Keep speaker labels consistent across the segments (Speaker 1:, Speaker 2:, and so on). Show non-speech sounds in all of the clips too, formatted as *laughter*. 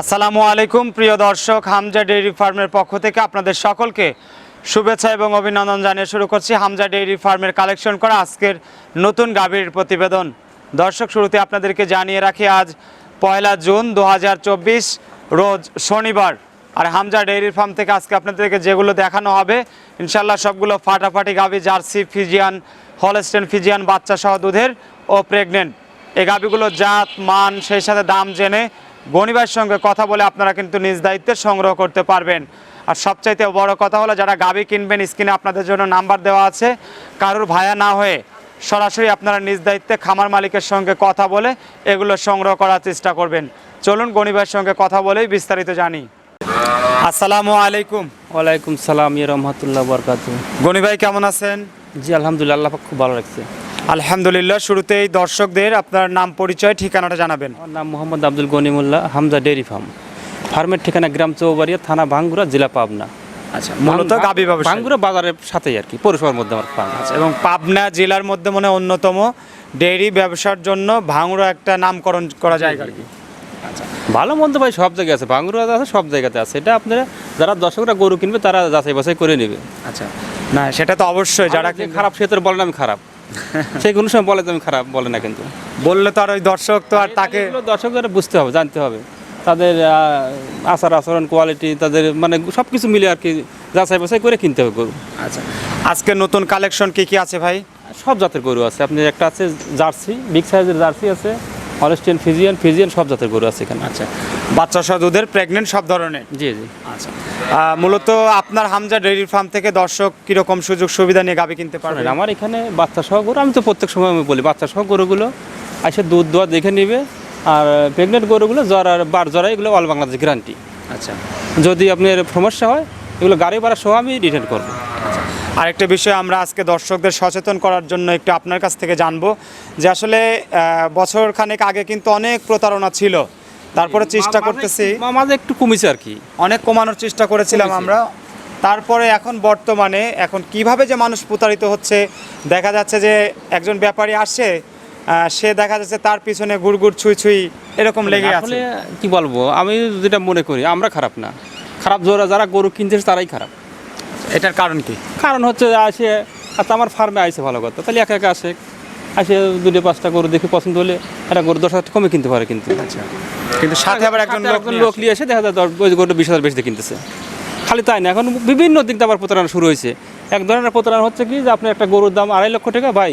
Speaker 1: আসসালামু আলাইকুম, প্রিয় দর্শক, হামজা ডেইরি ফার্মের পক্ষ থেকে আপনাদের সকলকে শুভেচ্ছা এবং অভিনন্দন জানিয়ে শুরু করছি হামজা ডেইরি ফার্মের কালেকশন করা আজকের নতুন গাভীর প্রতিবেদন। দর্শক, শুরুতে আপনাদেরকে জানিয়ে রাখি, আজ পয়লা জুন দু হাজার চব্বিশ, রোজ শনিবার। আর হামজা ডেইরি ফার্ম থেকে আজকে আপনাদেরকে যেগুলো দেখানো হবে ইনশাল্লাহ সবগুলো ফাটাফাটি গাভী, জার্সি, ফিজিয়ান হলস্টেন ফিজিয়ান বাচ্চা সহ দুধের ও প্রেগনেন্ট এই গাভীগুলোর জাত মান সেই সাথে দাম জেনে গণিবার সঙ্গে কথা বলে আপনারা কিন্তু নিজ দায়িত্বে সংগ্রহ করতে পারবেন। আর সবচাইতে বড় কথা হলো যারা গাবি কিনবেন স্ক্রিনে আপনাদের জন্য নাম্বার দেওয়া আছে। কারোর ভায়া না হয়ে সরাসরি আপনারা নিজ দায়িত্বে খামার মালিকের সঙ্গে কথা বলে এগুলো সংগ্রহ করার চেষ্টা করবেন। চলুন গণিবার সঙ্গে কথা বলেই বিস্তারিত জানি। আসসালামু আলাইকুম।
Speaker 2: ওয়ালাইকুম সালাম ইয়ে রহমতুল্লাহ বরকাত
Speaker 1: গণি ভাই কেমন আছেন?
Speaker 2: জি আলহামদুলিল্লাহ আল্লাহ খুব ভালো লাগছে
Speaker 1: আলহামদুলিল্লাহ শুরুতেই দর্শকদের আপনার নাম পরিচয় ঠিকানাটা জানাবেন।
Speaker 2: আমার নাম মোহাম্মদ আব্দুল গনিমুল্লাহ হামজা ডেয়ারি ফার্ম। ফার্মের ঠিকানা গ্রাম চৌবাড়িয়া থানা ভাঙ্গুরা জেলা পাবনা।
Speaker 1: আচ্ছা মূলত গাবি ব্যবসা
Speaker 2: ভাঙ্গুরা বাজারের সাথেই আর কি পৌরসভার মধ্যে আমার ফার্ম আছে।
Speaker 1: এবং পাবনা জেলার মধ্যে মনে অন্যতম ডেইরি ব্যবসার জন্য একটা নামকরণ করা যায় আর কি।
Speaker 2: ভালো মন্দ ভাই সব জায়গায় আছে। ভাঙ্গুরা আছে সব জায়গাতে আছে। এটা আপনারা যারা দর্শকরা গরু কিনবে তারা যাচাই বাছাই করে নেবে।
Speaker 1: আচ্ছা না সেটা তো অবশ্যই যারা
Speaker 2: খারাপ সে তো বলে না আমি খারাপ। *laughs* সেই কোনো সময় বলে তো আমি খারাপ বলে না কিন্তু।
Speaker 1: বললে তো আর ওই দর্শক তো আর তাকে
Speaker 2: এগুলো দর্শকরা বুঝতে হবে জানতে হবে। তাদের আচার আচরণ কোয়ালিটি তাদের মানে সব কিছু মিলে আর কি যাচাই বাছাই করে কিনতে হবে গরু।
Speaker 1: আচ্ছা আজকে নতুন কালেকশন কি কি আছে ভাই?
Speaker 2: সব জাতের গরু আছে আপনি একটা আছে জার্সি বিগ সাইজের জার্সি আছে। হলস্টিয়ান ফিজিয়ান ফিজিয়ান সব জাতের গরু আছে এখানে।
Speaker 1: আচ্ছা। বাচ্চা সহ দুধের প্রেগনেন্ট সব ধরনের?
Speaker 2: জি জি।
Speaker 1: আচ্ছা। মূলত আপনার হামজা ডেইরি ফার্ম থেকে দর্শক কীরকম সুযোগ সুবিধা নিয়ে গাবি কিনতে পারবে?
Speaker 2: শোনেন, আমার এখানে বাচ্চা সহ গরু আমি তো প্রত্যেক সময় আমি বলি বাচ্চা সহ গরুগুলো এসে দুধ দোয়া দেখে নেবে আর প্রেগনেন্ট গরুগুলো জ্বর আর বার জ্বরা এগুলো অল বাংলাদেশ গ্যারান্টি
Speaker 1: আচ্ছা।
Speaker 2: যদি আপনার সমস্যা হয় এগুলো গাড়ি ভাড়া সহ আমি রিটার্ন করব।
Speaker 1: আরেকটা বিষয় আমরা আজকে দর্শকদের সচেতন করার জন্য একটু আপনার কাছ থেকে জানব যে আসলে বছর খানেক আগে কিন্তু অনেক প্রতারণা ছিল। তারপরে চেষ্টা করতেছি।
Speaker 2: মাঝে একটু কমেছে আর কি।
Speaker 1: অনেক কমানোর চেষ্টা করেছিলাম আমরা। তারপরে এখন বর্তমানে এখন কীভাবে যে মানুষ প্রতারিত হচ্ছে দেখা যাচ্ছে যে একজন ব্যাপারী আহ, সে দেখা যাচ্ছে তার পিছনে গুড়গুড় ছুঁই ছুঁই এরকম লেগে আছে।
Speaker 2: আসলে কি বলব আমি যেটা মনে করি আমরা খারাপ না। খারাপ যারা যারা গরু কিনছে তারাই খারাপ।
Speaker 1: এটার কারণ কি?
Speaker 2: কারণ হচ্ছে আসে আচ্ছা আমার ফার্মে আইসে ভালো কথা তাহলে একা একা আসে। আসে দুটো পাঁচটা গরু দেখে পছন্দ হলে একটা গরু দশ হাজার কমে কিনতে পারে কিন্তু।
Speaker 1: আচ্ছা। কিন্তু সাথে আবার একজন লোক নিয়ে
Speaker 2: লোক নিয়ে এসে দেখা যায় ওই গরুটা বিশ হাজার বেশি কিনতেছে। খালি তাই না এখন বিভিন্ন দিক দিয়ে আবার প্রতারণা শুরু হয়েছে। এক ধরনের প্রতারণা হচ্ছে কি যে আপনি একটা গরুর দাম আড়াই লক্ষ টাকা ভাই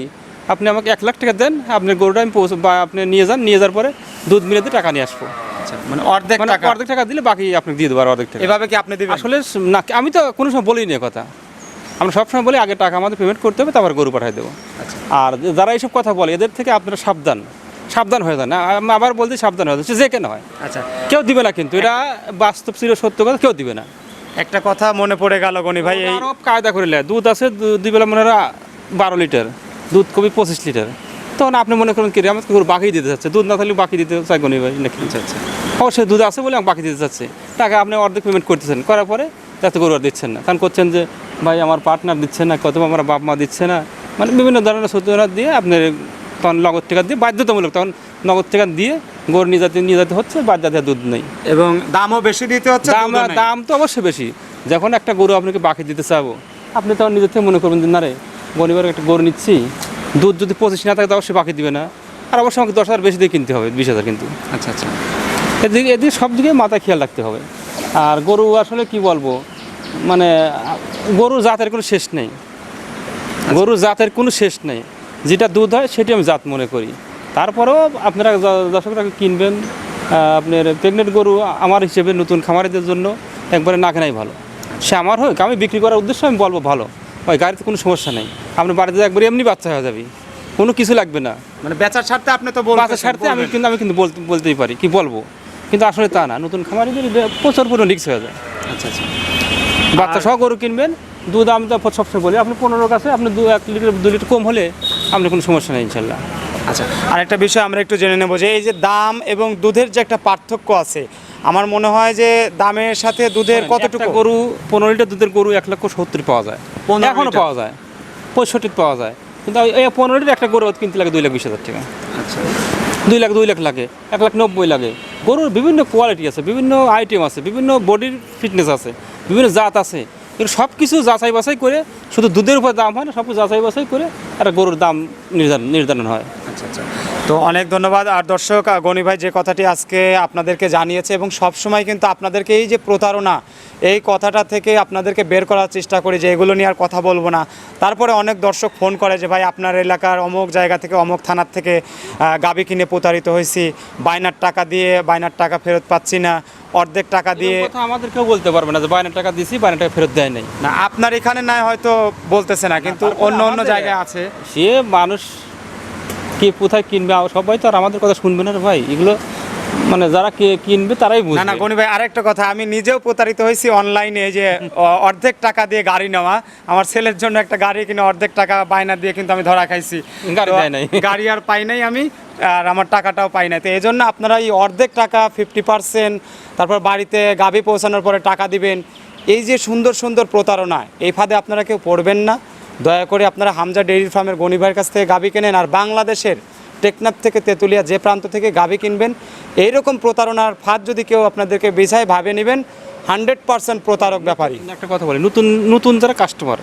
Speaker 2: আপনি আমাকে এক লাখ টাকা দেন আপনার গরুটা আমি বা আপনি নিয়ে যান নিয়ে যাওয়ার পরে দুধ মিলে দিয়ে টাকা নিয়ে আসব।
Speaker 1: আচ্ছা, মানে অর্ধেক
Speaker 2: মানে
Speaker 1: টাকা।
Speaker 2: অর্ধেক টাকা দিলে বাকি আপনি দিয়ে দেবো আর অর্ধেক টাকা।
Speaker 1: এভাবে কি আপনি দিবেন?
Speaker 2: আসলে না আমি তো কোনো সময় বলিনি এ কথা। আমরা সবসময় বলি আগে টাকা আমাদের পেমেন্ট করতে হবে তারপর গরু পাঠিয়ে দেবো।
Speaker 1: আচ্ছা।
Speaker 2: আর যারা এইসব কথা বলে এদের থেকে আপনারা সাবধান। সাবধান হয়ে যান। আমি আবার বলতে সাবধান হয়ে যাচ্ছে যে কেন হয়
Speaker 1: আচ্ছা।
Speaker 2: কেউ দিবে না কিন্তু। এটা বাস্তব ছিল সত্য কথা কেউ দিবে না।
Speaker 1: একটা কথা মনে পড়ে গেল গনি ভাই এই
Speaker 2: কায়দা করে দুধ আছে দুই বেলা মনে হয় বারো লিটার। দুধ কবি পঁচিশ লিটার। তখন আপনি মনে করেন কি রে, আমাকে গরু বাকি দিতে চাচ্ছে? দুধ না থাকলে বাকি দিতে চাই গনি ভাই নাকি
Speaker 1: আচ্ছা
Speaker 2: অবশ্যই দুধ আছে বলে আমি বাকি দিতে চাচ্ছে। টাকা আপনি অর্ধেক পেমেন্ট করতেছেন। করার পরে যাতে গরু আর দিচ্ছেন না। কারণ করছেন যে ভাই আমার পার্টনার দিচ্ছে না কত আমার বাপ মা দিচ্ছে না। মানে বিভিন্ন ধরনের সূচনা দিয়ে আপনার তখন নগদ টাকা দিয়ে বাধ্যতামূলক তখন নগদ টাকা দিয়ে গরু নিয়ে যাতে নিয়ে যেতে হচ্ছে বাধ্যতা দুধ নেই।
Speaker 1: এবং দামও বেশি দিতে হচ্ছে
Speaker 2: দাম দাম তো অবশ্যই বেশি। যখন একটা গরু আপনাকে বাকি দিতে চাবো আপনি তখন নিজের থেকে মনে করবেন যে না রে গরিবের একটা গরু নিচ্ছি দুধ যদি পঁচিশ না থাকে তো অবশ্যই বাকি দিবে না। আর অবশ্যই আমাকে দশ হাজার বেশি দিয়ে কিনতে হবে বিশ হাজার কিন্তু।
Speaker 1: আচ্ছা আচ্ছা।
Speaker 2: এদিকে এদিকে সব দিকে মাথায় খেয়াল রাখতে হবে। আর গরু আসলে কি বলব মানে গরু জাতের কোনো শেষ নেই। গরু জাতের কোনো শেষ নেই। যেটা দুধ হয় সেটি আমি জাত মনে করি। তারপরেও আপনারা দর্শকরা কিনবেন আপনার প্রেগনেন্ট গরু আমার হিসেবে নতুন খামারিদের জন্য একবারে না কেনাই ভালো। সে আমার হোক আমি বিক্রি করার উদ্দেশ্য আমি বলব ভালো। ওই গাড়িতে কোনো সমস্যা নেই। আপনি বাড়িতে একবারে এমনি বাচ্চা হয়ে যাবে। কোনো কিছু লাগবে না।
Speaker 1: মানে বেচার স্বার্থে আপনি তো
Speaker 2: বাচ্চা ছাড়তে আমি কিন্তু আমি কিন্তু বলতে বলতেই পারি কি বলব? কিন্তু আসলে তা না নতুন খামারিদের প্রচুর পুরো রিক্স হয়ে যায়।
Speaker 1: আচ্ছা আচ্ছা।
Speaker 2: বাচ্চা সহ গরু কিনবেন দুধ আমি তো সবসময় বলি আপনি পনেরো কাছে আপনি দু এক লিটার দু লিটার কম হলে আপনার কোনো সমস্যা নেই ইনশাল্লাহ।
Speaker 1: আচ্ছা আরেকটা বিষয় আমরা একটু জেনে নেব যে এই যে দাম এবং দুধের যে একটা পার্থক্য আছে আমার মনে হয় যে দামের সাথে দুধের কতটুকু?
Speaker 2: গরু পনেরো লিটার দুধের গরু এক লক্ষ সত্তর পাওয়া যায়।
Speaker 1: 15 এখনও
Speaker 2: পাওয়া যায়। পঁয়ষট্টি পাওয়া যায়। কিন্তু এই পনেরো লিটার একটা গরু কিনতে লাগে দুই লাখ বিশ হাজার টাকা।
Speaker 1: আচ্ছা।
Speaker 2: দুই লাখ দুই লাখ লাগে এক লাখ নব্বই লাগে। গরুর বিভিন্ন কোয়ালিটি আছে বিভিন্ন আইটেম আছে বিভিন্ন বডির ফিটনেস আছে বিভিন্ন জাত আছে। কিন্তু সব কিছু যাচাই বাছাই করে শুধু দুধের উপর দাম হয় না সব কিছু যাচাই বাছাই করে একটা গরুর দাম নির্ধারণ নির্ধারণ হয়।
Speaker 1: আচ্ছা আচ্ছা। তো অনেক ধন্যবাদ। আর দর্শক গনি ভাই যে কথাটি আজকে আপনাদেরকে জানিয়েছে এবং সব সময় কিন্তু আপনাদেরকে এই যে প্রতারণা এই কথাটা থেকে আপনাদেরকে বের করার চেষ্টা করি যে এগুলো নিয়ে আর কথা বলব না। তারপরে অনেক দর্শক ফোন করে যে ভাই আপনার এলাকার অমুক জায়গা থেকে অমুক থানার থেকে গাবি কিনে প্রতারিত হয়েছি। বাইনার টাকা দিয়ে বাইনার টাকা ফেরত পাচ্ছি না। অর্ধেক টাকা দিয়ে
Speaker 2: এরকম কথা আমাদের কেউ বলতে পারবে না যে বাইরের টাকা দিয়েছি বাইরের টাকা ফেরত দেয় নাই।
Speaker 1: না আপনার এখানে নাই হয়তো বলতেছে না কিন্তু অন্য অন্য জায়গায় আছে।
Speaker 2: সে মানুষ কে কোথায় কিনবে সবাই তো আর আমাদের কথা শুনবে না ভাই। এগুলো মানে যারা কে কিনবে তারাই
Speaker 1: না
Speaker 2: বুঝবে।
Speaker 1: না গনি ভাই আরেকটা কথা আমি নিজেও প্রতারিত হয়েছি অনলাইনে এই যে অর্ধেক টাকা দিয়ে গাড়ি নেওয়া। আমার ছেলের জন্য একটা গাড়ি কিনে অর্ধেক টাকা বায়না দিয়ে কিন্তু আমি ধরা খাইছি।
Speaker 2: গাড়ি
Speaker 1: আর পাই নাই আমি আর আমার টাকাটাও পাই নাই। তো এই জন্য আপনারা এই অর্ধেক টাকা ফিফটি পার্সেন্ট তারপর বাড়িতে গাবি পৌঁছানোর পরে টাকা দিবেন। এই যে সুন্দর সুন্দর প্রতারণা এই ফাঁদে আপনারা কেউ পড়বেন না। দয়া করে আপনারা হামজা ডেইরি ফার্মের গনি ভাইয়ের কাছ থেকে গাবি কেনেন আর বাংলাদেশের টেকনাফ থেকে তেঁতুলিয়া যে প্রান্ত থেকে গাবি কিনবেন, এইরকম প্রতারণার ফাঁদ যদি কেউ আপনাদেরকে বিছায় ভাবে নেবেন, হান্ড্রেড পার্সেন্ট প্রতারক
Speaker 2: ব্যাপারই একটা কথা বলি, নতুন নতুন যারা কাস্টমার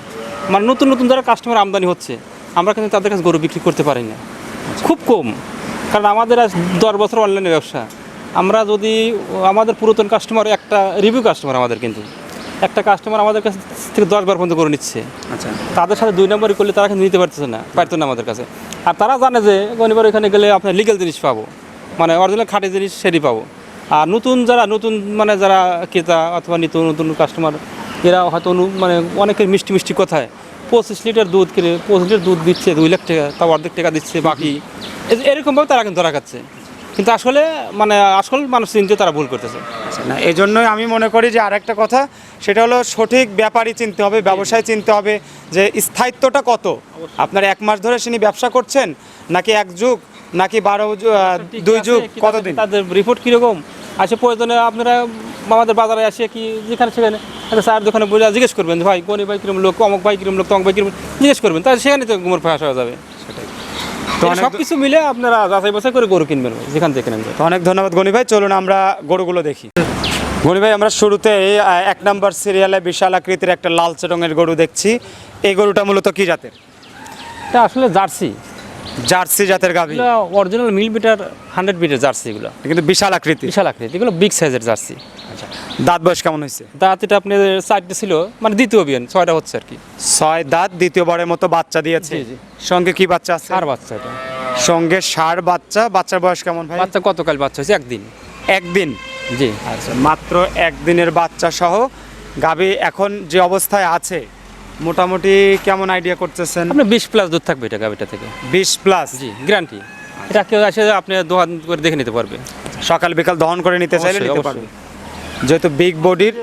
Speaker 2: মানে নতুন নতুন যারা কাস্টমার আমদানি হচ্ছে, আমরা কিন্তু তাদের কাছে গরু বিক্রি করতে পারি না। খুব কম, কারণ আমাদের আজ দশ বছর অনলাইনে ব্যবসা। আমরা যদি, আমাদের পুরাতন কাস্টমার একটা রিভিউ কাস্টমার আমাদের কিন্তু। একটা কাস্টমার আমাদের কাছ থেকে দশ বার পর্যন্ত করে নিচ্ছে।
Speaker 1: আচ্ছা।
Speaker 2: তাদের সাথে দুই নম্বরই করলে তারা কিন্তু নিতে পারতেছে না পারতো না আমাদের কাছে। আর তারা জানে যে গনিবার এখানে গেলে আপনার লিগেল জিনিস পাবো মানে অরিজিনাল খাঁটি জিনিস সেটি পাবো। আর নতুন যারা নতুন মানে যারা ক্রেতা অথবা নিত্য নতুন কাস্টমার এরা হয়তো মানে অনেকের মিষ্টি মিষ্টি কথায় পঁচিশ লিটার দুধ কিনে পঁচিশ লিটার দুধ দিচ্ছে দুই লাখ টাকা তাও অর্ধেক টাকা দিচ্ছে বাকি। এরকমভাবে তারা কিন্তু ধরা খাচ্ছে। কিন্তু আসলে মানে আসল মানুষ চিনতে তারা ভুল করতেছে।
Speaker 1: আচ্ছা না এই জন্যই আমি মনে করি যে আরেকটা কথা সেটা হলো সঠিক ব্যাপারই চিনতে হবে ব্যবসায় চিনতে হবে যে স্থায়িত্বটা কত। আপনার এক মাস ধরে তিনি ব্যবসা করছেন নাকি এক যুগ নাকি বারো যু- দুই যুগ কতদিন?
Speaker 2: তাদের রিপোর্ট কীরকম? আসে প্রয়োজনে আপনারা আমাদের বাজারে আসে কি যেখানে সেখানে একটা চায়ের দোকানে বলে জিজ্ঞেস করবেন ভাই কোন ভাই কিরম লোক অমুক ভাই কিরম লোক তমক ভাই কিরম জিজ্ঞেস করবেন তাহলে সেখানে তো গুমর ফাঁস হয়ে যাবে।
Speaker 1: তো
Speaker 2: সব কিছু মিলে আপনারা যাচাই বাছাই করে গরু কিনবেন যেখান থেকে কিনবেন
Speaker 1: তো অনেক ধন্যবাদ গনি ভাই চলুন আমরা গরুগুলো দেখি। গনি ভাই আমরা শুরুতে এক নম্বর সিরিয়ালে বিশাল আকৃতির একটা লালচে রঙের গরু দেখছি। এই গরুটা মূলত কি জাতের?
Speaker 2: এটা আসলে জার্সি।
Speaker 1: জার্সি জাতের গাভী।
Speaker 2: অরিজিনাল মিল বিটার হান্ড্রেড বিটের জার্সি এগুলো।
Speaker 1: কিন্তু বিশাল আকৃতি।
Speaker 2: বিশাল আকৃতি। এগুলো বিগ সাইজের জার্সি।
Speaker 1: আচ্ছা দাঁত বয়স কেমন হয়েছে?
Speaker 2: দাঁত এটা আপনি চারটে ছিল মানে দ্বিতীয় বিয়ান ছয়টা হচ্ছে আর কি।
Speaker 1: ছয় দাঁত দ্বিতীয়বারের মতো বাচ্চা দিয়েছে।
Speaker 2: জি, জি।
Speaker 1: সঙ্গে কি বাচ্চা আছে?
Speaker 2: আর বাচ্চা এটা।
Speaker 1: সঙ্গে ষাঁড় বাচ্চা। বাচ্চার বয়স কেমন ভাই?
Speaker 2: বাচ্চা কতকাল বাচ্চা হয়েছে একদিন।
Speaker 1: একদিন?
Speaker 2: জি।
Speaker 1: আচ্ছা মাত্র একদিনের বাচ্চা সহ গাভী এখন যে অবস্থায় আছে মোটামুটি কেমন আইডিয়া করতেছেন?
Speaker 2: আপনি বিশ প্লাস দুধ থাকবে এটা গাভিটা থেকে।
Speaker 1: বিশ প্লাস
Speaker 2: জি গ্যারান্টি এটা কেউ এসে আপনি দোকান করে দেখে নিতে পারবে।
Speaker 1: সকাল বিকাল দহন করে নিতে চাইলে নিতে। পারবেন যেহেতু বিগ বডির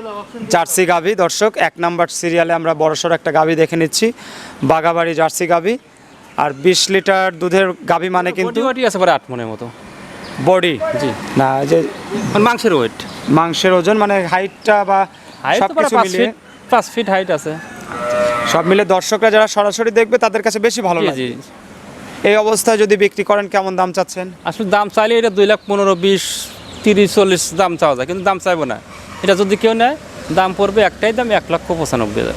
Speaker 1: জার্সি গাভী দর্শক এক নাম্বার সিরিয়ালে আমরা বড়সড় একটা গাভী দেখে নিচ্ছি। বাগাবাড়ি জার্সি গাভী। আর বিশ লিটার দুধের গাভী মানে কিন্তু
Speaker 2: কিন্তু আছে পরে আট মনের মতো।
Speaker 1: বডি
Speaker 2: জি।
Speaker 1: না যে
Speaker 2: মানে মাংসের ওয়েট
Speaker 1: মাংসের ওজন মানে হাইটটা বা সব কিছু মিলিয়ে
Speaker 2: ফিট পাঁচ ফিট হাইট আছে।
Speaker 1: সব মিলে দর্শকরা যারা সরাসরি দেখবে তাদের কাছে বেশি ভালো লাগে এই অবস্থায় যদি বিক্রি করেন কেমন দাম চাচ্ছেন?
Speaker 2: আসলে দাম চাইলে এটা দুই লাখ পনেরো বিশ তিরিশ চল্লিশ দাম চাওয়া যায় কিন্তু দাম চাইব না। এটা যদি কেউ নেয় দাম পড়বে একটাই দাম এক লক্ষ পঁচানব্বই হাজার।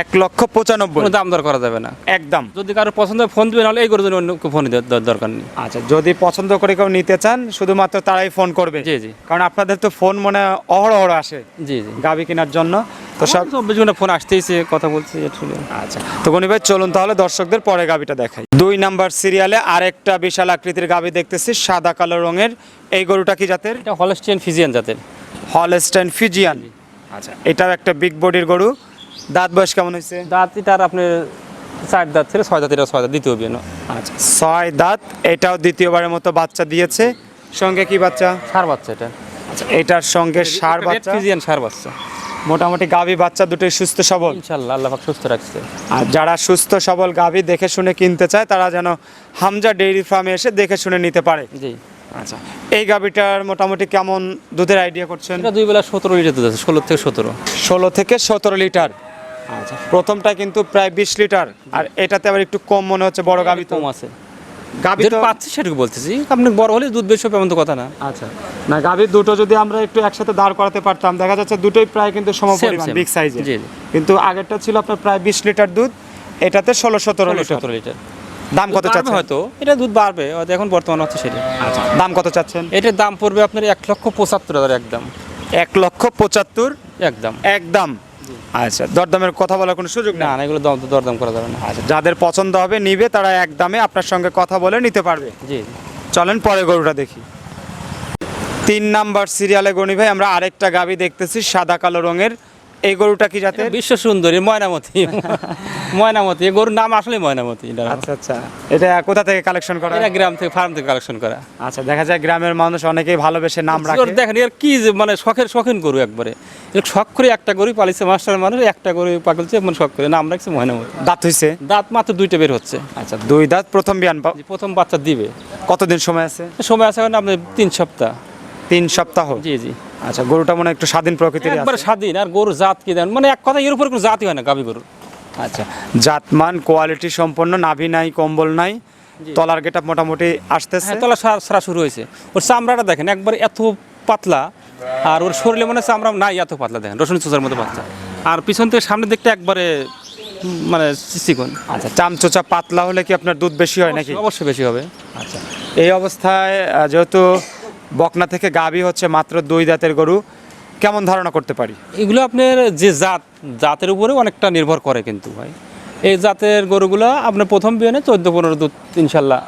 Speaker 1: এক লক্ষ পঁচানব্বই।
Speaker 2: দাম দর করা যাবে না।
Speaker 1: একদম।
Speaker 2: যদি কারও পছন্দ ফোন দিবে নাহলে এই করে জন্য অন্য ফোন দরকার নেই।
Speaker 1: আচ্ছা যদি পছন্দ করে কেউ নিতে চান শুধুমাত্র তারাই ফোন করবে।
Speaker 2: জি জি।
Speaker 1: কারণ আপনাদের তো ফোন মনে অহরহ আসে
Speaker 2: জি জি।
Speaker 1: গাবি কেনার জন্য। তো সব
Speaker 2: চব্বিশ ঘণ্টা ফোন আসতেইছে কথা বলছি
Speaker 1: আচ্ছা। তো গনি ভাই চলুন তাহলে দর্শকদের পরে গাবিটা দেখাই। দুই নাম্বার সিরিয়ালে আরেকটা বিশাল আকৃতির গাবি দেখতেছি সাদা কালো রঙের। এই গরুটা কি জাতের?
Speaker 2: এটা হলস্টিয়ান ফিজিয়ান জাতের।
Speaker 1: Holstein Friesian. আচ্ছা এটাও একটা বিগ বডির গরু। দাঁত বয়স কেমন হয়েছে?
Speaker 2: দাঁত এটার আপনার চার দাঁত ছিল ছয় দাঁত এটা ছয় দাঁত দ্বিতীয় বিয়ে
Speaker 1: আচ্ছা ছয় দাঁত এটাও দ্বিতীয়বারের মতো বাচ্চা দিয়েছে। সঙ্গে কি বাচ্চা?
Speaker 2: সার বাচ্চা এটা।
Speaker 1: আচ্ছা এটার সঙ্গে সার বাচ্চা?
Speaker 2: ফিজিয়ান সার বাচ্চা।
Speaker 1: মোটামুটি গাভী বাচ্চা দুটোই সুস্থ সবল?
Speaker 2: ইনশাল্লাহ আল্লাহ সুস্থ রাখছে।
Speaker 1: আর যারা সুস্থ সবল গাভী দেখে শুনে কিনতে চায় তারা যেন হামজা ডেইরি ফার্মে এসে দেখে শুনে নিতে পারে।
Speaker 2: জি।
Speaker 1: আচ্ছা এই গাভীটার মোটামুটি কেমন দুধের আইডিয়া করছেন?
Speaker 2: দুই বেলা সতেরো লিটার দুধ আছে ষোলো থেকে সতেরো।
Speaker 1: ষোলো থেকে সতেরো লিটার। আচ্ছা। প্রথমটা কিন্তু প্রায় বিশ লিটার আর এটাতে আবার একটু কম মনে হচ্ছে বড় তো।
Speaker 2: কম আছে। যেটা
Speaker 1: তো
Speaker 2: পাচ্ছি সেটুকু বলতেছি আপনি বড় হলে দুধ বেশি হবে এমন তো কথা না।
Speaker 1: আচ্ছা। না গাভীর দুটো যদি আমরা একটু একসাথে দাঁড় করাতে পারতাম দেখা যাচ্ছে দুটোই প্রায় কিন্তু সমপরিমাণ. বিগ সাইজের
Speaker 2: জি, জি।
Speaker 1: কিন্তু আগেরটা ছিল আপনার প্রায় বিশ লিটার দুধ এটাতে ষোলো সতেরো
Speaker 2: সতেরো লিটার।
Speaker 1: দাম কত চাচ্ছেন?
Speaker 2: হয়তো এটা দুধ বাড়বে এখন বর্তমান হচ্ছে সেটা।
Speaker 1: আচ্ছা দাম কত চাচ্ছেন?
Speaker 2: এটার দাম পড়বে আপনার এক লক্ষ পঁচাত্তর হাজার একদম।
Speaker 1: এক লক্ষ পঁচাত্তর?
Speaker 2: একদম।
Speaker 1: একদম। আচ্ছা দরদামের কথা বলার কোনো সুযোগ
Speaker 2: না
Speaker 1: না
Speaker 2: এগুলো দম দরদাম করা যাবে না।
Speaker 1: আচ্ছা যাদের পছন্দ হবে নিবে তারা এক দামে আপনার সঙ্গে কথা বলে নিতে পারবে।
Speaker 2: জি।
Speaker 1: চলেন পরে গরুটা দেখি। তিন নাম্বার সিরিয়ালে গণি ভাই আমরা আরেকটা গাবি দেখতেছি সাদা কালো রঙের এই গরুটা কি জাতের?
Speaker 2: বিশ্ব সুন্দরী ময়নামতি। *laughs* ময়নামতি এই গরুর নাম আসলে ময়নামতি
Speaker 1: আচ্ছা আচ্ছা। এটা কোথা থেকে কালেকশন করা?
Speaker 2: এটা গ্রাম থেকে ফার্ম থেকে কালেকশন করা।
Speaker 1: আচ্ছা দেখা যায় গ্রামের মানুষ অনেকেই ভালোবেসে নাম রাখে।
Speaker 2: দেখেন এর কি মানে শখের শখিন গরু একবারে। শখ করে একটা গরু পালিছে মাস্টার মানুষ একটা গরু পাকলছে মানে শখ করে নাম রাখছে ময়নামতি।
Speaker 1: দাঁত হইছে?
Speaker 2: দাঁত মাত্র দুইটা বের হচ্ছে।
Speaker 1: আচ্ছা দুই দাঁত প্রথম বিয়ান
Speaker 2: প্রথম বাচ্চা দিবে।
Speaker 1: কতদিন সময় আছে?
Speaker 2: সময় আছে আপনার তিন সপ্তাহ।
Speaker 1: তিন সপ্তাহ।
Speaker 2: জি জি।
Speaker 1: আচ্ছা গরুটা মনে একটু স্বাধীন প্রকৃতির
Speaker 2: একবারে স্বাধীন আর গরুর জাত কি দেন মানে এক কথা এর উপর কোনো জাতই হয় না গাভী গরুর।
Speaker 1: আচ্ছা জাতমান কোয়ালিটি সম্পন্ন নাভি নাই কম্বল নাই তলার গেটা মোটামুটি আসতেছে।
Speaker 2: হ্যাঁ তলা সারা শুরু হয়েছে। ওর চামড়াটা দেখেন একবার এত পাতলা আর ওর শরীরে মনে চামড়া নাই এত পাতলা দেখেন রসুন চোচার মতো পাতলা। আর পিছন থেকে সামনের দিকটা একবারে মানে চিকন।
Speaker 1: আচ্ছা চামচোচা পাতলা হলে কি আপনার দুধ বেশি হয় নাকি?
Speaker 2: অবশ্যই বেশি হবে।
Speaker 1: আচ্ছা এই অবস্থায় যেহেতু বকনা থেকে গাভী হচ্ছে মাত্র দুই দাঁতের গরু। কেমন ধারণা করতে পারি?
Speaker 2: এগুলো আপনার যে জাত জাতের উপরে অনেকটা নির্ভর করে কিন্তু ভাই। এই জাতের গরুগুলো আপনার প্রথম বিয়ে চোদ্দ পনেরো দুধ ইনশাল্লাহ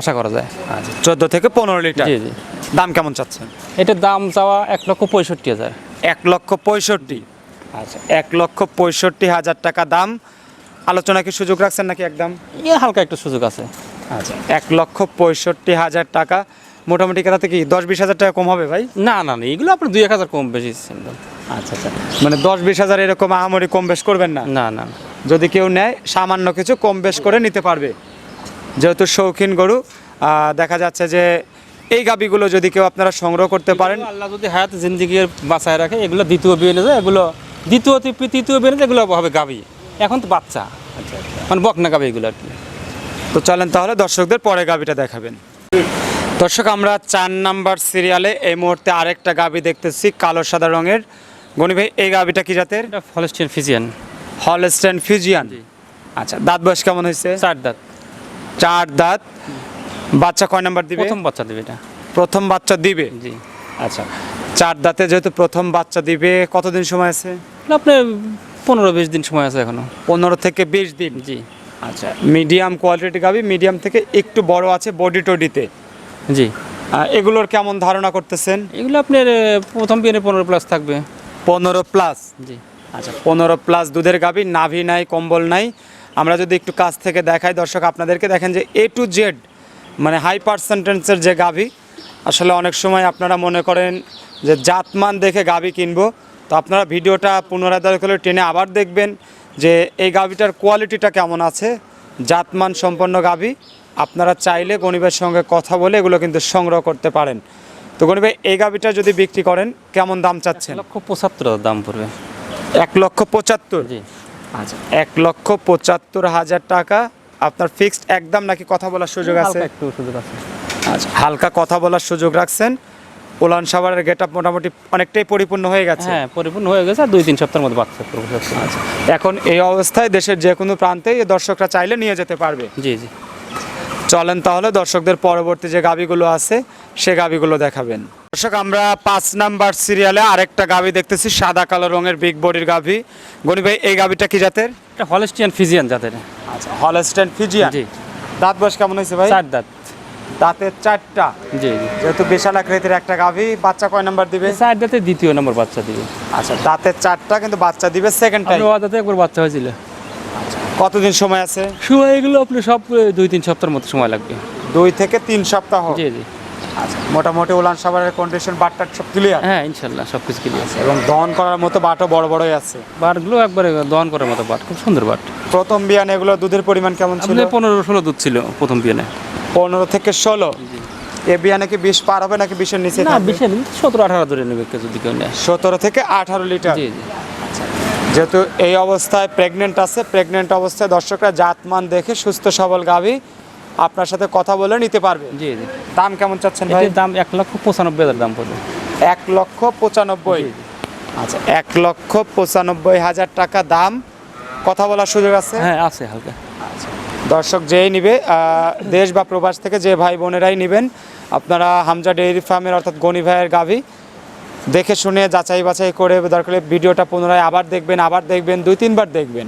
Speaker 2: আশা করা যায়।
Speaker 1: আচ্ছা চোদ্দ থেকে পনেরো লিটার?
Speaker 2: জি জি।
Speaker 1: দাম কেমন চাচ্ছেন?
Speaker 2: এটার দাম চাওয়া এক লক্ষ পঁয়ষট্টি হাজার।
Speaker 1: এক লক্ষ পঁয়ষট্টি? আচ্ছা। এক লক্ষ পঁয়ষট্টি হাজার টাকা দাম। আলোচনা কি সুযোগ রাখছেন নাকি একদম?
Speaker 2: এ হালকা একটু সুযোগ আছে।
Speaker 1: আচ্ছা এক লক্ষ পঁয়ষট্টি হাজার টাকা। মোটামুটি তাতে কি দশ বিশ হাজার টাকা কম হবে ভাই?
Speaker 2: না না না এগুলো আপনার দুই এক হাজার কম বেশি
Speaker 1: আচ্ছা আচ্ছা। মানে দশ বিশ হাজার এরকম আহামরি কম বেশ করবেন না?
Speaker 2: না না
Speaker 1: যদি কেউ নেয় সামান্য কিছু কম বেশ করে নিতে পারবে। যেহেতু শৌখিন গরু দেখা যাচ্ছে যে এই গাবিগুলো যদি কেউ আপনারা সংগ্রহ করতে পারেন।
Speaker 2: আল্লাহ যদি হায়াত জিন্দিগি বাঁচায় রাখে এগুলো দ্বিতীয় বিয়ে যায় এগুলো দ্বিতীয় তৃতীয়- তৃতীয় বিয়ে এগুলো হবে গাবি। এখন তো বাচ্চা। মানে বকনা গাবি এগুলো আর কি।
Speaker 1: তো চলেন তাহলে দর্শকদের পরে গাবিটা দেখাবেন। দর্শক আমরা চার নাম্বার সিরিয়ালে এই মুহূর্তে আরেকটা গাবি দেখতেছি কালো সাদা রঙের। গনি ভাই এই গাবিটা কি জাতের?
Speaker 2: এটা ফলেস্টিয়ান ফিজিয়ান
Speaker 1: হলস্টেন ফিজিয়ান
Speaker 2: জি।
Speaker 1: আচ্ছা দাঁত বয়স কেমন হয়েছে?
Speaker 2: চার দাঁত।
Speaker 1: চার দাঁত। বাচ্চা কয় নাম্বার দিবে?
Speaker 2: প্রথম বাচ্চা দেবে এটা।
Speaker 1: প্রথম বাচ্চা দিবে?
Speaker 2: জি।
Speaker 1: আচ্ছা চার দাঁতে যেহেতু প্রথম বাচ্চা দিবে কতদিন সময় আছে?
Speaker 2: আপনার পনেরো বিশ দিন সময় আছে এখনও।
Speaker 1: পনেরো থেকে বিশ দিন?
Speaker 2: জি।
Speaker 1: আচ্ছা মিডিয়াম কোয়ালিটি গাবি মিডিয়াম থেকে একটু বড় আছে বডি টডিতে
Speaker 2: জি।
Speaker 1: এগুলোর কেমন ধারণা করতেছেন?
Speaker 2: এগুলো আপনার প্রথম বিয়ে পনেরো প্লাস থাকবে।
Speaker 1: পনেরো প্লাস?
Speaker 2: জি
Speaker 1: আচ্ছা। পনেরো প্লাস দুধের গাবি নাভি নাই কম্বল নাই। আমরা যদি একটু কাছ থেকে দেখাই দর্শক আপনাদেরকে দেখেন যে এ টু জেড মানে হাই পার্সেন্টেন্সের যে গাভি আসলে অনেক সময় আপনারা মনে করেন যে জাতমান দেখে গাভি কিনবো। তো আপনারা ভিডিওটা পুনরায় দয়া করে টেনে আবার দেখবেন যে এই গাভিটার কোয়ালিটিটা কেমন আছে জাতমান সম্পন্ন গাভি। আপনারা চাইলে গণিবের সঙ্গে কথা বলে এগুলো কিন্তু সংগ্রহ করতে পারেন। তো গণিবে এই গাভিটা যদি বিক্রি করেন কেমন দাম চাচ্ছেন?
Speaker 2: লক্ষ পঁচাত্তর দাম পড়বে।
Speaker 1: এক লক্ষ পঁচাত্তর?
Speaker 2: জি।
Speaker 1: আচ্ছা এক লক্ষ পঁচাত্তর হাজার টাকা। আপনার ফিক্সড একদম নাকি কথা বলার সুযোগ আছে?
Speaker 2: একটু সুযোগ আছে।
Speaker 1: আচ্ছা হালকা কথা বলার সুযোগ রাখছেন। উলান সাভারের গেট আপ মোটামুটি অনেকটাই পরিপূর্ণ হয়ে গেছে।
Speaker 2: হ্যাঁ পরিপূর্ণ হয়ে গেছে দুই তিন সপ্তাহের মধ্যে বাচ্চা
Speaker 1: আচ্ছা এখন এই অবস্থায় দেশের যে কোনো প্রান্তে দর্শকরা চাইলে নিয়ে যেতে পারবে।
Speaker 2: জি জি।
Speaker 1: চলেন তাহলে দর্শকদের পরবর্তী যে গাবিগুলো আছে সে গাবিগুলো দেখাবেন। দর্শক আমরা পাঁচ নাম্বার সিরিয়ালে আরেকটা গাবি দেখতেছি সাদা কালো রঙের বিগ বডির গাভি গনি ভাই এই গাবিটা কি জাতের?
Speaker 2: এটা হলেস্টিয়ান ফিজিয়ান জাতের।
Speaker 1: আচ্ছা হলস্টেন ফিজিয়ান
Speaker 2: জি।
Speaker 1: দাঁত বয়স কেমন হয়েছে ভাই?
Speaker 2: চার দাঁত।
Speaker 1: দাঁতের চারটা?
Speaker 2: জি
Speaker 1: যেহেতু বিশাল আকৃতির একটা গাভি বাচ্চা কয় নাম্বার দিবে?
Speaker 2: চার দাঁতে দ্বিতীয় নম্বর বাচ্চা দিবে।
Speaker 1: আচ্ছা দাঁতের চারটা কিন্তু বাচ্চা দিবে সেকেন্ড টাইম
Speaker 2: দাঁতে একবার বাচ্চা হয়েছিল।
Speaker 1: কতদিন সময় আছে?
Speaker 2: সময় এগুলো আপনি সব দুই তিন সপ্তাহের মতো সময় লাগবে।
Speaker 1: দুই থেকে তিন সপ্তাহ?
Speaker 2: জি জি।
Speaker 1: আচ্ছা মোটামুটি উলান সাভারের কন্ডিশন বাটটার সব ক্লিয়ার
Speaker 2: হ্যাঁ ইনশাল্লাহ সব কিছু ক্লিয়ার আছে
Speaker 1: এবং দহন করার মতো বাটও বড় বড়ই আছে?
Speaker 2: বাটগুলো একবারে দহন করার মতো বাট খুব সুন্দর বাট।
Speaker 1: প্রথম বিয়ান এগুলো দুধের পরিমাণ কেমন ছিল?
Speaker 2: আপনি পনেরো ষোলো দুধ ছিল প্রথম বিয়ানে।
Speaker 1: পনেরো থেকে ষোলো? এ বিয়ানে কি বিশ পার হবে নাকি বিশের নিচে
Speaker 2: না বিশে সতেরো আঠারো ধরে নেবে কেউ যদি কেউ নেয়।
Speaker 1: সতেরো থেকে আঠারো লিটার?
Speaker 2: জি জি।
Speaker 1: যেহেতু এই অবস্থায় প্রেগনেন্ট আছে প্রেগনেন্ট অবস্থায় দর্শকরা জাতমান দেখে সুস্থ সবল গাভী আপনার সাথে কথা বলে নিতে পারবে।
Speaker 2: জি জি।
Speaker 1: দাম কেমন চাচ্ছেন ভাই?
Speaker 2: দাম এক লক্ষ পঁচানব্বই হাজার দাম পড়বে।
Speaker 1: এক লক্ষ পঁচানব্বই। আচ্ছা এক লক্ষ পঁচানব্বই হাজার টাকা দাম। কথা বলার সুযোগ আছে?
Speaker 2: হ্যাঁ আছে হালকা।
Speaker 1: দর্শক যেই নিবে দেশ বা প্রবাস থেকে যে ভাই বোনেরাই নেবেন আপনারা হামজা ডেইরি ফার্মের অর্থাৎ গনি ভাইয়ের গাভী দেখে শুনে যাচাই বাছাই করে দরকার হলে ভিডিওটা পুনরায় আবার দেখবেন আবার দেখবেন দুই তিনবার দেখবেন।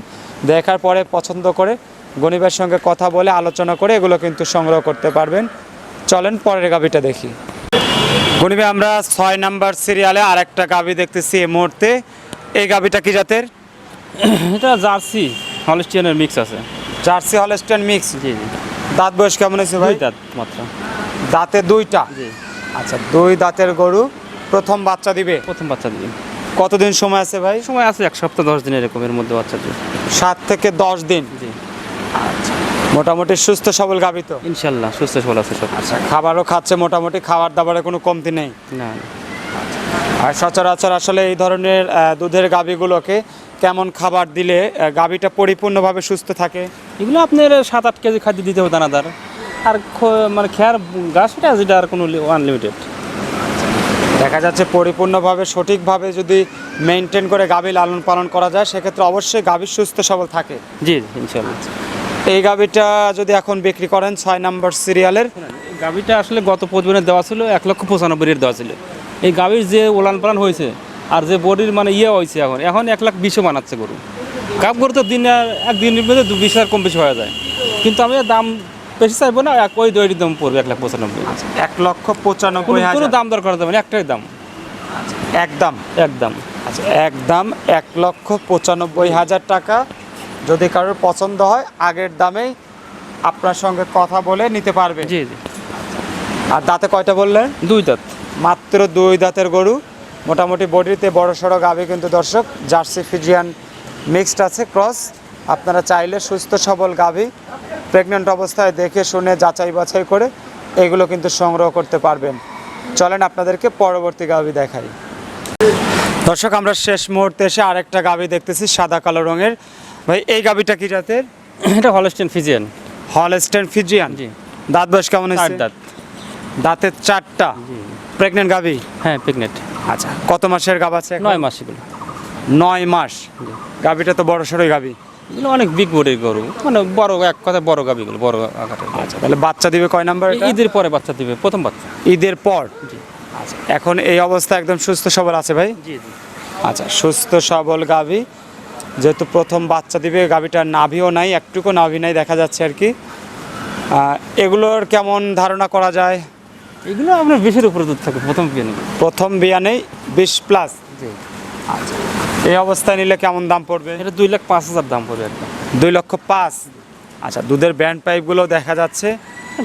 Speaker 1: দেখার পরে পছন্দ করে ভাইয়ের সঙ্গে কথা বলে আলোচনা করে এগুলো কিন্তু সংগ্রহ করতে পারবেন। চলেন পরের গাভীটা দেখি। ভাই আমরা ছয় নাম্বার সিরিয়ালে আরেকটা গাভী দেখতেছি এই মুহূর্তে। এই গাভীটা কি জাতের?
Speaker 2: এটা জার্সি হলস্টিয়ানের মিক্স আছে।
Speaker 1: Jersey Holstein mix?
Speaker 2: জি জি।
Speaker 1: দাঁত বয়স কেমন হয়েছে ভাই?
Speaker 2: দাঁত মাত্র।
Speaker 1: দাঁতে দুইটা?
Speaker 2: জি।
Speaker 1: আচ্ছা দুই দাঁতের গরু। প্রথম বাচ্চা দিবে?
Speaker 2: প্রথম বাচ্চা দিবে।
Speaker 1: কতদিন সময় আছে ভাই?
Speaker 2: সময় আছে এক সপ্তাহ দশ দিন এরকমের মধ্যে বাচ্চা দিবে।
Speaker 1: সাত থেকে দশ দিন?
Speaker 2: জি।
Speaker 1: মোটামুটি সুস্থ সবল গাভী তো
Speaker 2: ইনশাল্লাহ সুস্থ সবল আছে সব।
Speaker 1: আচ্ছা খাবারও খাচ্ছে মোটামুটি খাবার দাবারে কোনো কমতি নেই?
Speaker 2: না
Speaker 1: আর সচরাচর আসলে এই ধরনের দুধের গাভীগুলোকে কেমন খাবার দিলে গাভীটা পরিপূর্ণভাবে সুস্থ থাকে?
Speaker 2: এগুলো আপনার সাত আট কেজি খাদ্য দিতে হবে দানাদার। আর মানে খেয়ার গাছ এটা যেটা আর কোনো আনলিমিটেড
Speaker 1: দেখা যাচ্ছে পরিপূর্ণভাবে সঠিকভাবে যদি মেনটেন করে গাভী লালন পালন করা যায় সেক্ষেত্রে অবশ্যই গাভী সুস্থ সবল থাকে।
Speaker 2: জি ইনশাল্লাহ।
Speaker 1: এই গাভীটা যদি এখন বিক্রি করেন ছয় নম্বর সিরিয়ালের
Speaker 2: এই গাভিটা আসলে গত প্রতিবেদনে দেওয়া ছিল এক লক্ষ পঁচানব্বই রেট দেওয়া ছিল। এই গাভীর যে ওলান পালান হয়েছে আর যে বডির মানে ইয়ে হয়েছে এখন এখন এক লাখ বিশও বানাচ্ছে গরু। কাপ গরু তো দিনে এক দিনের মধ্যে দু বিশ হাজার কম বেশি হয়ে যায়। কিন্তু আমি দাম বেশি চাইব না ওই দইটির দাম পড়বে এক লাখ পঁচানব্বই।
Speaker 1: এক লক্ষ পঁচানব্বই
Speaker 2: কোনো দাম দর করা যাবে না একটাই দাম।
Speaker 1: একদম
Speaker 2: একদম
Speaker 1: আচ্ছা একদম এক লক্ষ পঁচানব্বই হাজার টাকা। যদি কারোর পছন্দ হয় আগের দামেই আপনার সঙ্গে কথা বলে নিতে পারবে।
Speaker 2: জি জি।
Speaker 1: আর দাঁতে কয়টা বললেন?
Speaker 2: দুই দাঁত।
Speaker 1: মাত্র দুই দাঁতের গরু। মোটামুটি বডিতে বড় সড়ো গাভী কিন্তু দর্শক জার্সি ফিজিয়ান মিক্সড আছে ক্রস। আপনারা চাইলে সুস্থ সবল গাভী প্রেগনেন্ট অবস্থায় দেখে শুনে যাচাই বাছাই করে এগুলো কিন্তু সংগ্রহ করতে পারবেন। চলেন আপনাদেরকে পরবর্তী গাভী দেখাই। দর্শক আমরা শেষ মুহূর্তে এসে আরেকটা গাভী দেখতেছি সাদা কালো রঙের। ভাই এই গাভীটা কি জাতের?
Speaker 2: এটা হলস্টেন ফিজিয়ান
Speaker 1: হলস্টেন ফিজিয়ান
Speaker 2: জি।
Speaker 1: দাঁত বয়স কেমন হয়েছে?
Speaker 2: দাঁত।
Speaker 1: দাঁতের চারটা? প্রেগনেন্ট গাভী?
Speaker 2: হ্যাঁ প্রেগনেন্ট
Speaker 1: আচ্ছা কত মাসের গাভ আছে
Speaker 2: নয় মাস এগুলো।
Speaker 1: নয় মাস। গাভীটা তো বড় সড়ই গাভী।
Speaker 2: এগুলো অনেক বিগ বডির গরু। মানে বড় এক কথা বড় গাভিগুলো বড় আকারের
Speaker 1: আচ্ছা তাহলে বাচ্চা দিবে কয় নাম্বার
Speaker 2: ঈদের পরে বাচ্চা দিবে প্রথম বাচ্চা।
Speaker 1: ঈদের পর? আচ্ছা এখন এই অবস্থা একদম সুস্থ সবল আছে ভাই?
Speaker 2: জি জি।
Speaker 1: আচ্ছা সুস্থ সবল গাভী যেহেতু প্রথম বাচ্চা দিবে গাভীটার নাভিও নাই একটুকু নাভি নাই দেখা যাচ্ছে আর কি। এগুলোর কেমন ধারণা করা যায়?
Speaker 2: এগুলো আপনার বিশের উপরে দুধ থাকে প্রথম বিয়ে নেবে
Speaker 1: প্রথম বিয়ানেই বিশ প্লাস
Speaker 2: জি।
Speaker 1: আচ্ছা। এই অবস্থায় নিলে কেমন দাম পড়বে?
Speaker 2: এটা দুই লাখ পাঁচ হাজার দাম পড়বে একদম।
Speaker 1: দুই লক্ষ পাঁচ। আচ্ছা দুধের ব্যান্ড পাইপগুলো দেখা যাচ্ছে।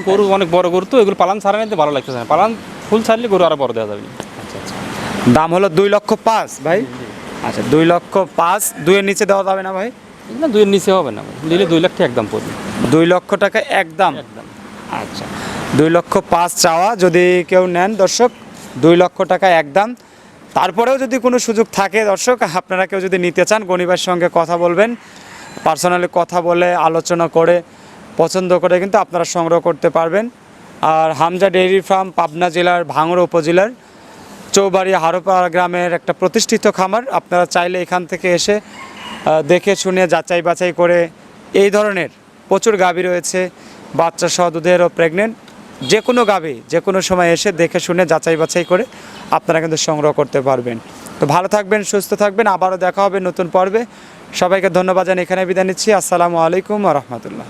Speaker 2: গরু অনেক বড় গরু তো এগুলো পালান ছাড়া নিতে ভালো লাগতেছে না। পালান ফুল ছাড়লে গরু আরও বড় দেওয়া যাবে।
Speaker 1: দাম হলো দুই লক্ষ পাঁচ ভাই? আচ্ছা দুই লক্ষ পাঁচ দুইয়ের নিচে দেওয়া যাবে না ভাই?
Speaker 2: এগুলো দুইয়ের নিচে হবে না দিলে দুই লাখ টাকা একদম পড়বে।
Speaker 1: দুই লক্ষ টাকা একদম।
Speaker 2: একদম।
Speaker 1: আচ্ছা দুই লক্ষ পাঁচ চাওয়া যদি কেউ নেন দর্শক দুই লক্ষ টাকা একদম। তারপরেও যদি কোনো সুযোগ থাকে, দর্শক, আপনারা কেউ যদি নিতে চান, গণিবার সঙ্গে কথা বলবেন, পার্সোনালি কথা বলে, আলোচনা করে, পছন্দ করে কিন্তু আপনারা সংগ্রহ করতে পারবেন। আর হামজা ডেইরি ফার্ম, পাবনা জেলার ভাঙড়া উপজেলার চৌবাড়ি হারোপাড়া গ্রামের একটা প্রতিষ্ঠিত খামার। আপনারা চাইলে এখান থেকে এসে দেখে শুনে যাচাই বাছাই করে, এই ধরনের প্রচুর গাভী রয়েছে, বাচ্চা সহ দুধের ও প্রেগনেন্ট যে কোনো গাবে, যে কোনো সময় এসে দেখে শুনে যাচাই বাছাই করে আপনারা কিন্তু সংগ্রহ করতে পারবেন। তো ভালো থাকবেন, সুস্থ থাকবেন, আবারও দেখা হবে নতুন পর্বে। সবাইকে ধন্যবাদ জানিয়ে এখানে বিদায় নিচ্ছি। আসসালামু আলাইকুম রহমতুল্লাহ।